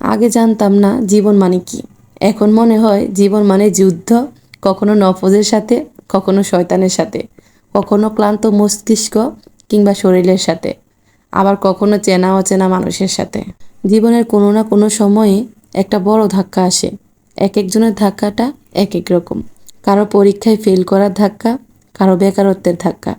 আগে জানতাম না জীবন মানে কি। এখন মনে হয় জীবন মানে যুদ্ধ, কখনো নফজের সাথে, কখনো শয়তানের সাথে, কখনো ক্লান্ত মস্তিষ্ক কিংবা শরীরের সাথে, আবার কখনো চেনা অচেনা মানুষের সাথে। জীবনের কোনো না কোনো সময়ে একটা বড় ধাক্কা আসে। এক একজনের ধাক্কাটা এক এক রকম। কারও পরীক্ষায় ফেল করার ধাক্কা, কারও বেকারত্বের ধাক্কা,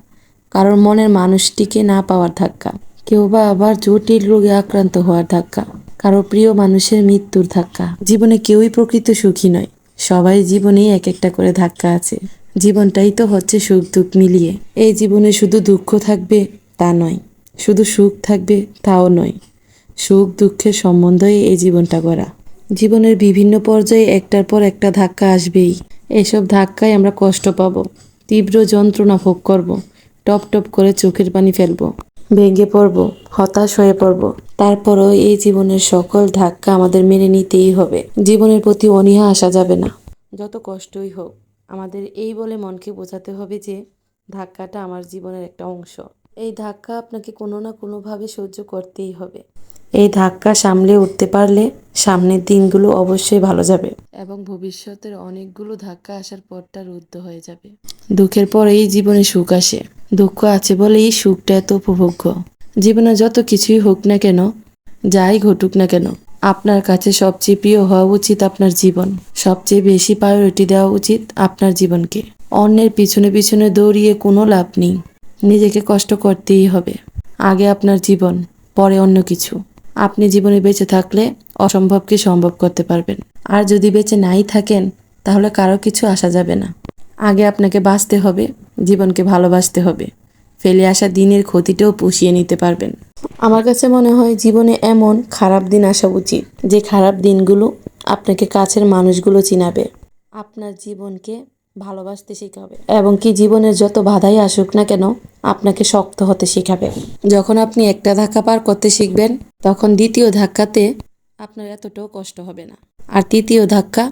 কারোর মনের মানুষটিকে না পাওয়ার ধাক্কা, কেউ বা আবার জটিল রোগে আক্রান্ত হওয়ার ধাক্কা। কারও প্রিয় মানুষের মৃত্যুর ধাক্কা। জীবনে কেউই প্রকৃত সুখী নয়। সবাই জীবনেই এক একটা করে ধাক্কা আছে। জীবনটাই তো হচ্ছে সুখ দুঃখ মিলিয়ে। এই জীবনে শুধু দুঃখ থাকবে তা নয়, শুধু সুখ থাকবে তাও নয়। সুখ দুঃখের সম্বন্ধই এই জীবনটা করা জীবনের বিভিন্ন পর্যায়ে একটার পর একটা ধাক্কা আসবেই। এসব ধাক্কায় আমরা কষ্ট পাব, তীব্র যন্ত্রণা ভোগ করব টপ টপ করে চোখের পানি ফেলব। ভেঙে পড়ব, হতাশ হয়ে পড়ব। তারপরও এই জীবনের সকল ধাক্কা আমাদের মেনে নিতেই হবে। জীবনের প্রতি অনীহা আসা যাবে না। যত কষ্টই হোক, আমাদের এই বলে মনকে বোঝাতে হবে যে, ধাক্কাটা আমার জীবনের একটা অংশ। এই ধাক্কা আপনাকে কোনো না কোনোভাবে সহ্য করতেই হবে। এই ধাক্কা সামলে উঠতে পারলে সামনের দিনগুলো অবশ্যই ভালো যাবে। এবং ভবিষ্যতের অনেকগুলো ধাক্কা আসার পরটা রুদ্ধ হয়ে যাবে। দুঃখের পর এই জীবনে সুখ আসে। দুঃখ আছে বলে এই সুখটা এত উপভোগ্য। জীবনে যত কিছুই হোক না কেন, যাই ঘটুক না কেন, আপনার কাছে সবচেয়ে প্রিয় হওয়া উচিত আপনার জীবন। সবচেয়ে বেশি প্রায়োরিটি দেওয়া উচিত আপনার জীবনকে। অন্যের পিছনে পিছনে দৌড়িয়ে কোনো লাভ নেই। নিজেকে কষ্ট করতেই হবে। আগে আপনার জীবন, পরে অন্য কিছু। আপনি জীবনে বেঁচে থাকলে অসম্ভবকে সম্ভব করতে পারবেন। আর যদি বেঁচে নাই থাকেন, তাহলে কারও কিছু আসা যাবে না। আগে আপনাকে বাঁচতে হবে। জীবনকে ভালোবাসতে হবে। ফেলে আসা দিনের ক্ষতিটাও পুষিয়ে নিতে পারবেন। আমার কাছে মনে হয় জীবনে এমন খারাপ দিন আসা উচিত, যে খারাপ দিনগুলো আপনাকে কাছের মানুষগুলো চিনাবে। আপনার জীবনকে ভালোবাসতে শেখাবে। এবং কি জীবনের যত বাধাই আসুক না কেন, আপনাকে শক্ত হতে শেখাবে। যখন আপনি একটা ধাক্কা পার করতে শিখবেন, তখন দ্বিতীয় ধাক্কাতে আপনার এতটাও কষ্ট হবে না। আর তৃতীয় ধাক্কা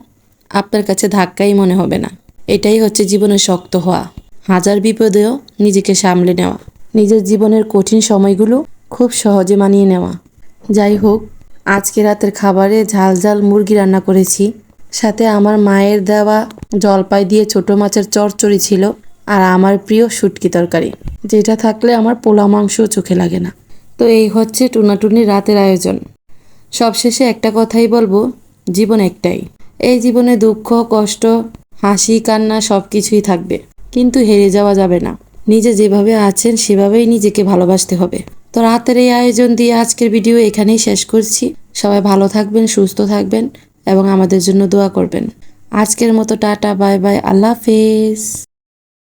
আপনার কাছে ধাক্কাই মনে হবে না। এটাই হচ্ছে জীবনে শক্ত হওয়া। হাজার বিপদেও নিজেকে সামলে নেওয়া। নিজের জীবনের কঠিন সময়গুলো খুব সহজে মানিয়ে নেওয়া। যাই হোক, আজকে রাতের খাবারে ঝাল ঝাল মুরগি রান্না করেছি। সাথে আমার মায়ের দেওয়া জলপাই দিয়ে ছোট মাছের চচ্চড়ি ছিল আর আমার প্রিয় শুটকি তরকারি। যেটা থাকলে আমার পোলা মাংসও চোখে লাগে না। তো এই হচ্ছে টুনাটুনি রাতের আয়োজন। সবশেষে একটা কথাই বলব, জীবন একটাই। এই জীবনে দুঃখ, কষ্ট, হাসি, কান্না সব কিছুই থাকবে। কিন্তু হেরে যাওয়া যাবে না। নিজে যেভাবে আছেন, সেভাবেই নিজেকে ভালোবাসতে হবে। তো রাতের এই আয়োজন দিয়ে আজকের ভিডিও এখানেই শেষ করছি। সবাই ভালো থাকবেন, সুস্থ থাকবেন এবং আমাদের জন্য দোয়া করবেন। আজকের মতো টাটা, বাই বাই, আল্লাহ হাফেজ।